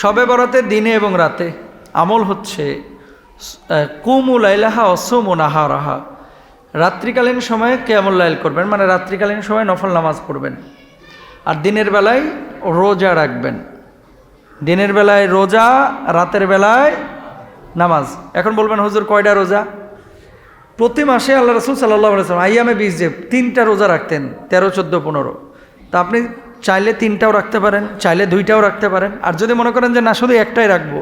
সবে বরাতে, দিনে এবং রাতে। আমল হচ্ছে কুমুল আইলাহা অসমুনাহা রাহা রাত্রিকালীন সময়ে লাইল করবেন মানে রাত্রিকালীন সময় নফল নামাজ পড়বেন। আর দিনের বেলায় রোজা রাখবেন। দিনের বেলায় রোজা, রাতের বেলায় নামাজ। এখন বলবেন, হুজুর, কয়টা রোজা? প্রতি মাসে আল্লাহ রসুল সাল্লাহ আইয়ামে বিশ যে তিনটা রোজা রাখতেন, তেরো, চোদ্দ, পনেরো। তা আপনি চাইলে তিনটাও রাখতে পারেন, চাইলে দুইটাও রাখতে পারেন। আর যদি মনে করেন যে না, শুধু একটাই রাখব,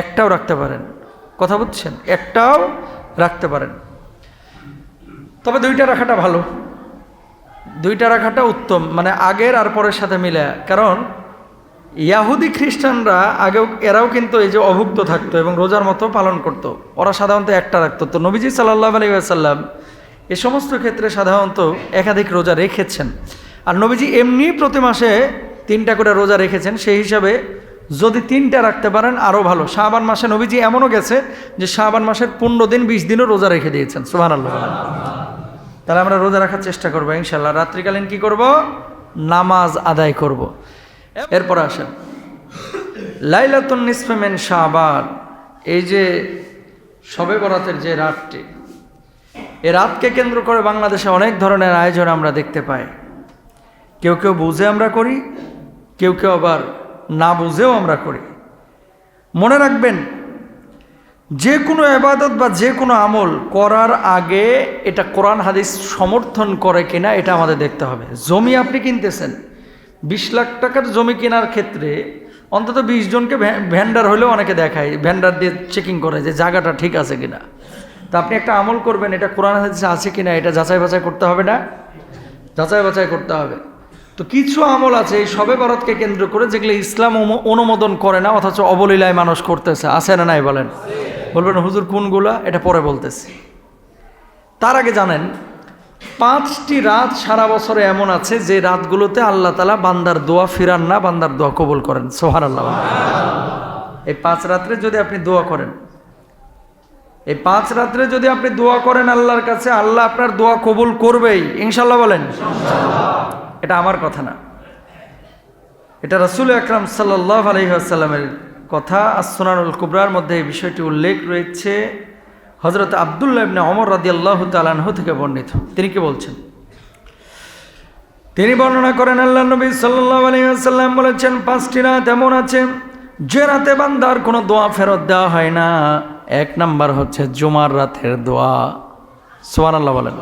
একটাও রাখতে পারেন। কথা বুঝছেন? একটাও রাখতে পারেন। তবে দুইটা রাখাটা ভালো। দুইটা রাখাটা উত্তম মানে আগের আর পরের সাথে মিলে। কারণ ইয়াহুদি খ্রিস্টানরা আগেও, এরাও কিন্তু এই যে অভুক্ত থাকতো এবং রোজার মতো পালন করত। ওরা সাধারণত একটা রাখতো। তো নবীজি সাল্লাহ আলী আসাল্লাম এ সমস্ত ক্ষেত্রে সাধারণত একাধিক রোজা রেখেছেন। আর নবীজি এমনি প্রতি মাসে তিনটা করে রোজা রেখেছেন, সেই হিসাবে যদি তিনটা রাখতে পারেন আরও ভালো। শাহবান মাসে নবীজি এমনও গেছে যে শাহবান মাসের পনেরো দিন, বিশ দিনও রোজা রেখে দিয়েছেন। সুহান আল্লাহ তাহলে আমরা রোজা রাখার চেষ্টা করব ইনশাল্লাহ রাত্রিকালীন কি করব? নামাজ আদায় করব। এরপর আসেন। লাইলাতুন নিসফেমেন শাহবান এই যে সবে বরাতের যে রাতটি এই রাতকে কেন্দ্র করে বাংলাদেশে অনেক ধরনের আয়োজন আমরা দেখতে পাই। কেউ কেউ বুঝে আমরা করি, কেউ কেউ আবার না বুঝেও আমরা করি। মনে রাখবেন, যে কোনো এবাদত বা যে কোনো আমল করার আগে এটা কোরআন হাদিস সমর্থন করে কিনা এটা আমাদের দেখতে হবে। জমি আপনি কিনতেছেন, বিশ লাখ টাকার জমি কেনার ক্ষেত্রে অন্তত বিশ জনকে ভ্যান্ডার হলেও অনেকে দেখায় ভ্যান্ডার দিয়ে চেকিং করে যে জায়গাটা ঠিক আছে কিনা। তা আপনি একটা আমল করবেন, এটা কোরআন হাদিসে আছে কিনা, এটা যাচাই বাছাই করতে হবে না? যাচাই বাছাই করতে হবে। তো কিছু আমল আছে এই সবে বরাতকে কেন্দ্র করে যেগুলো ইসলাম অনুমোদন করে না, অথচ অবলীলায় মানুষ করতেছে। আছে না নাই বলেন? বলবেন, হুজুর, কোনগুলা? এটা পরে বলতেছি। তার আগে জানেন, পাঁচটি রাত সারা বছরে এমন আছে যে রাতগুলোতে আল্লাহ তালা বান্দার দোয়া ফিরান না, বান্দার দোয়া কবুল করেন। সোহার আল্লাহ এই পাঁচ রাত্রে যদি আপনি দোয়া করেন, এই পাঁচ রাত্রে যদি আপনি দোয়া করেন আল্লাহর কাছে, আল্লাহ আপনার দোয়া কবুল করবেই। ইনশাল্লাহ বলেন। এটা আমার কথা না। এটা রসুল আকরাম সাল্লাহ আলহিহাসাল্লামের কথা। আসনানুল কুবরার মধ্যে এই বিষয়টি উল্লেখ রয়েছে। হজরত আবদুল্লাহ ইবনে অমর রাদি আল্লাহ তালাহ থেকে বর্ণিত। তিনি কি বলছেন? তিনি বর্ণনা করেন আল্লাহ নবী সাল্লাহ আলহিহাসাল্লাম বলেছেন, পাঁচটি রাত এমন আছে, যে রাতে বান্দার কোনো দোয়া ফেরত দেওয়া হয় না। এক নাম্বার হচ্ছে জুমার রাতের দোয়া। সোয়ান আল্লাহ বলেন।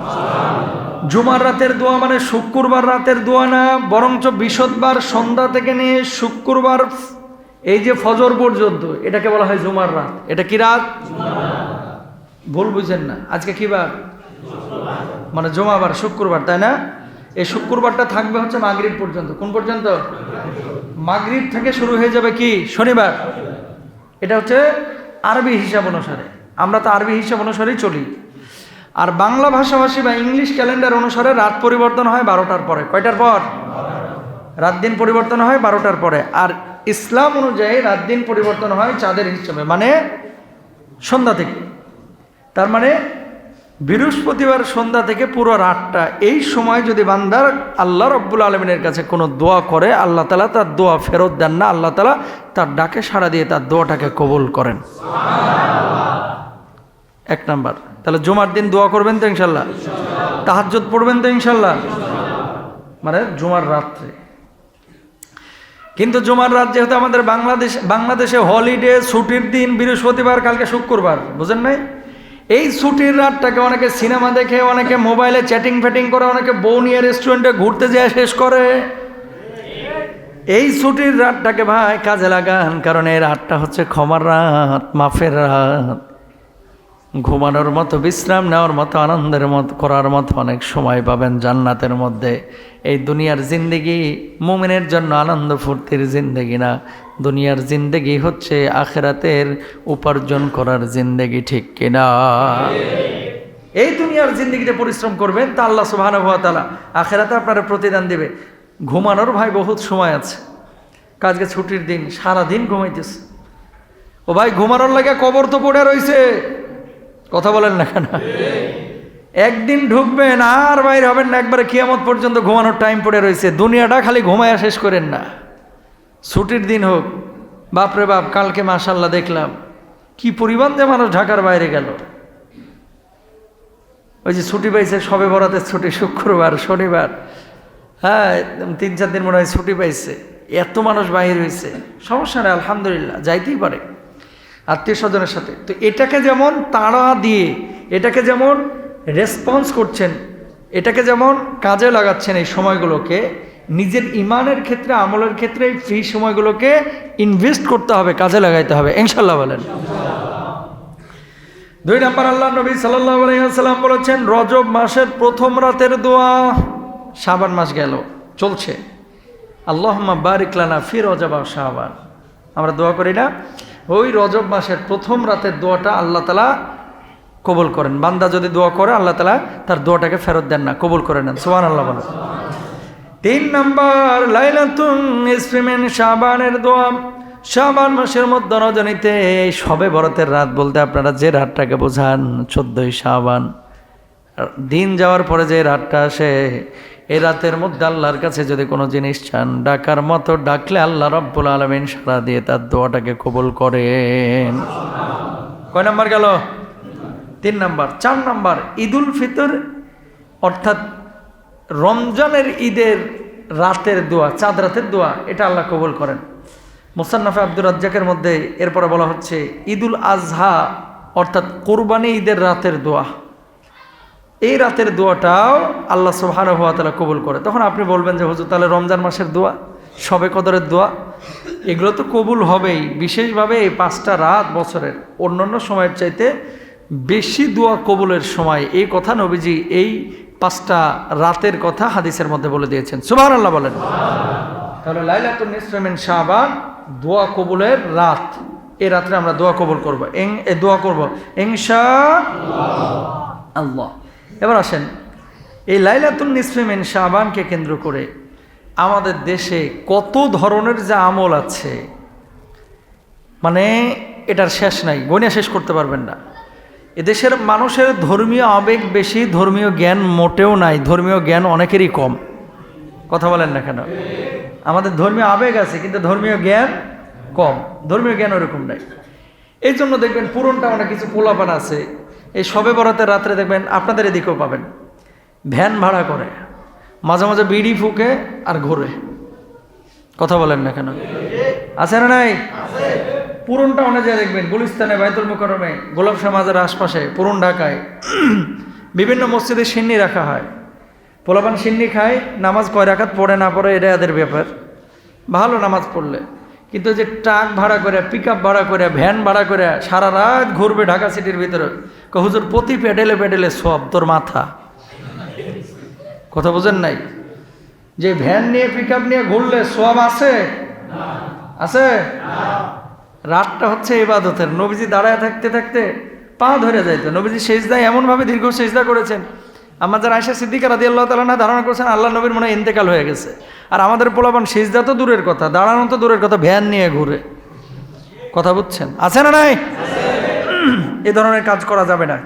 জুমার রাতের দোয়া মানে শুক্রবার রাতের দোয়া না, বরঞ্চ বিশদবার সন্ধ্যা থেকে নিয়ে শুক্রবার এই যে ফজর পর্যন্ত, এটাকে বলা হয় জুমার রাত। এটা কি রাত? ভুল বুঝেন না। আজকে কি বার? মানে জমাবার, শুক্রবার, তাই না? এই শুক্রবারটা থাকবে হচ্ছে মাগরীব পর্যন্ত। কোন পর্যন্ত? মাগরীব থেকে শুরু হয়ে যাবে কি? শনিবার। এটা হচ্ছে আরবি হিসাব অনুসারে। আমরা তো আরবি হিসাব অনুসারেই চলি। আর বাংলা ভাষাভাষী বা ইংলিশ ক্যালেন্ডার অনুসারে রাত পরিবর্তন হয় বারোটার পরে। কয়টার পর? রাত দিন পরিবর্তন হয় বারোটার পরে। আর ইসলাম অনুযায়ী রাত দিন পরিবর্তন হয় চাঁদের হিসেবে মানে সন্ধ্যা থেকে। তার মানে বৃহস্পতিবার সন্ধ্যা থেকে পুরো রাতটা, এই সময় যদি বান্দার আল্লাহ রব্বুল আলমিনের কাছে কোনো দোয়া করে, আল্লাহ তালা তার দোয়া ফেরত দেন না, আল্লাহ তালা তার ডাকে সাড়া দিয়ে তার দোয়াটাকে কবুল করেন। এক নাম্বার। তাহলে জুমার দিন দোয়া করবেন তো ইনশাল্লাহ? তাহাজ্জত পড়বেন তো ইনশাল্লাহ? মানে জুমার রাত্রে। কিন্তু জুমার রাত যেহেতু আমাদের বাংলাদেশ, বাংলাদেশে হলিডে ছুটির দিন, বৃহস্পতিবার, কালকে শুক্রবার, বুঝেন নাই? এই ছুটির রাতটাকে অনেকে সিনেমা দেখে, অনেকে মোবাইলে চ্যাটিং ফ্যাটিং করে, অনেকে বউ নিয়ে রেস্টুরেন্টে ঘুরতে যায় শেষ করে। এই ছুটির রাতটাকে ভাই কাজে লাগান, কারণ এই রাতটা হচ্ছে ক্ষমার রাত, মাফের রাত। ঘুমানোর মতো, বিশ্রাম নেওয়ার মতো, আনন্দের মতো, করার মতো অনেক সময় পাবেন জান্নাতের মধ্যে। এই দুনিয়ার জিন্দেগি মুমিনের জন্য আনন্দ ফুর্তির জিন্দেগি না। দুনিয়ার জিন্দেগি হচ্ছে আখেরাতের উপার্জন করার জিন্দেগি, ঠিক কিনা? এই দুনিয়ার জিন্দেগিতে পরিশ্রম করবেন তা আল্লাহ সুবাহানুভাতালা আখেরাতে আপনারা প্রতিদান দেবে। ঘুমানোর ভাই বহুত সময় আছে। কাজকে ছুটির দিন সারা দিন ঘুমাইতেছে। ও ভাই, ঘুমানোর লাগে কবর তো পড়ে রয়েছে কথা বলেন না কেন? একদিন ঢুকবেন, আর বাইরে হবেন না। একবারে কিয়ামত পর্যন্ত ঘুমানোর টাইম পড়ে রয়েছে। দুনিয়াটা খালি ঘুমায়া শেষ করেন না। ছুটির দিন হোক বাপরে বাপ, কালকে মাশাল্লাহ দেখলাম। কি পরিমাণ যে মানুষ ঢাকার বাইরে গেল। ওই যে ছুটি পাইছে, সবে বরাতের ছুটি, শুক্রবার, শনিবার। হ্যাঁ তিন চার দিন মনে হয় ছুটি পাইছে। এত মানুষ বাহির হয়েছে সমস্যা নেই, আলহামদুলিল্লাহ, যাইতেই পারে। আত্মীয় স্বজনের সাথে। তো এটাকে যেমন তাড়া দিয়ে, এটাকে যেমন রেসপন্স করছেন, এটাকে যেমন কাজে লাগাচ্ছেন এই সময়গুলোকে, নিজের ইমানের ক্ষেত্রে, আমলের ক্ষেত্রে এই ফ্রি সময়গুলোকে ইনভেস্ট করতে হবে, কাজে লাগাইতে হবে। ইনশাল্লাহ বলেন। দুই নম্বর আল্লাহ নবী সাল্লাহ আলাইসাল্লাম বলেছেন, রজব মাসের প্রথম রাতের দোয়া শাবান মাস গেল, চলছে। আল্লাহ বারিকলানা ফির রজবা শাহবান আমরা দোয়া করি না ওই রজব মাসের প্রথম রাতের দোয়াটা আল্লাহ তালা কবুল করেন। বান্দা যদি দোয়া করে, আল্লাহ তালা তার দোয়াটাকে ফেরত দেন না, কবুল করে নেন। সোহান আল্লাহ বলেন। তিন নম্বর, লাইলাতুন ইসফিমেন শাবানের দোয়া। শাবান মাসের মধ্যে রজনীতে সবে বরতের রাত বলতে আপনারা যে রাতটাকে বোঝান, চোদ্দই শাবান। দিন যাওয়ার পরে যে রাতটা আসে এই রাতের মধ্যে আল্লাহর কাছে যদি কোনো জিনিস চান, ডাকার মতো ডাকলে আল্লাহ রব্বুল আলমিন সারা দিয়ে তার দোয়াটাকে কবুল করেন। কয় নাম্বার গেল? তিন নাম্বার। চার নাম্বার, ঈদুল ফিতর, অর্থাৎ রমজানের ঈদের রাতের দোয়া, চাঁদ রাতের দোয়া, এটা আল্লাহ কবুল করেন। মুসান্নাফে আব্দুর রাজ্জাকের মধ্যে এরপরে বলা হচ্ছে, ঈদুল আজহা, অর্থাৎ কোরবানি ঈদের রাতের দোয়া। এই রাতের দোয়াটাও আল্লাহ সুবহানাহু ওয়া তাআলা কবুল করে। তখন আপনি বলবেন যে, হুজুর, তাহলে রমজান মাসের দোয়া, সবে কদরের দোয়া, এগুলো তো কবুল হবেই। বিশেষভাবে এই পাঁচটা রাত বছরের, অন্যান্য সময়ের চাইতে বেশি দোয়া কবুলের সময়। এই কথা নবীজি এই পাঁচটা রাতের কথা হাদিসের মধ্যে বলে দিয়েছেন। সুবহান আল্লাহ বলেন। তাহলে লাইলাতুন নিসফেমিন শাবান, দোয়া কবুলের রাত। এ রাত্রে আমরা দোয়া কবুল করব। এং, এ দোয়া করব। ইনশা আল্লাহ। এবার আসেন, এই লাইলাতুল নিসফেমিন শাবানকে কেন্দ্র করে আমাদের দেশে কত ধরনের যে আমল আছে মানে এটার শেষ নাই গণিয়া শেষ করতে পারবেন না। এদেশের মানুষের ধর্মীয় আবেগ বেশি, ধর্মীয় জ্ঞান মোটেও নাই, ধর্মীয় জ্ঞান অনেকেরই কম। কথা বলেন না কেন? আমাদের ধর্মীয় আবেগ আছে, কিন্তু ধর্মীয় জ্ঞান কম, ধর্মীয় জ্ঞান ওরকম নাই। এই জন্য দেখবেন পুরনটা অনেক কিছু পোলাপান আছে এই সবে বরাতের রাত্রে দেখবেন আপনাদের এদিকেও পাবেন। ভ্যান ভাড়া করে, মাঝে মাঝে বিড়ি ফুকে আর ঘোরে। কথা বলেন না কেন? আছে না নাই? পুরনটা অনেক জায়গায় দেখবেন, গুলিস্তানে, বাইতুল মুকরমে গোলাপ সমাজের আশপাশে, পুরন ঢাকায়। বিভিন্ন মসজিদে সিন্নি রাখা হয়। পোলাপান সিন্নি খায়, নামাজ কয় রাখাত পড়ে না পড়ে, এটা এদের ব্যাপার। ভালো নামাজ পড়লে। কিন্তু যে ট্রাক ভাড়া করে পিক ভাড়া করে ভ্যান ভাড়া করে সারা রাত ঘুরবে ঢাকা সিটির ভিতরে হুজুর, প্রতি প্যাডেলে প্যাডেলে সব তোর মাথা। কথা বোঝেন নাই? যে ভ্যান নিয়ে পিক নিয়ে ঘুরলে সব আছে? আছে? রাতটা হচ্ছে ইবাদতের নবীজি দাঁড়ায় থাকতে থাকতে পা ধরে যাইতো। নবীজি সেজদায় এমনভাবে দীর্ঘ সেজদা করেছেন আমাদের আয়সা সিদ্দিকা রাজি আল্লাহ তালা ধারণা করছেন আল্লাহ নবীর মনে ইন্তেকাল হয়ে গেছে। আর আমাদের পোলাপান সিজদা তো দূরের কথা, দাঁড়ানো তো দূরের কথা, ভ্যান নিয়ে ঘুরে। কথা বুঝছেন? আছে না নাই? এ ধরনের কাজ করা যাবে না।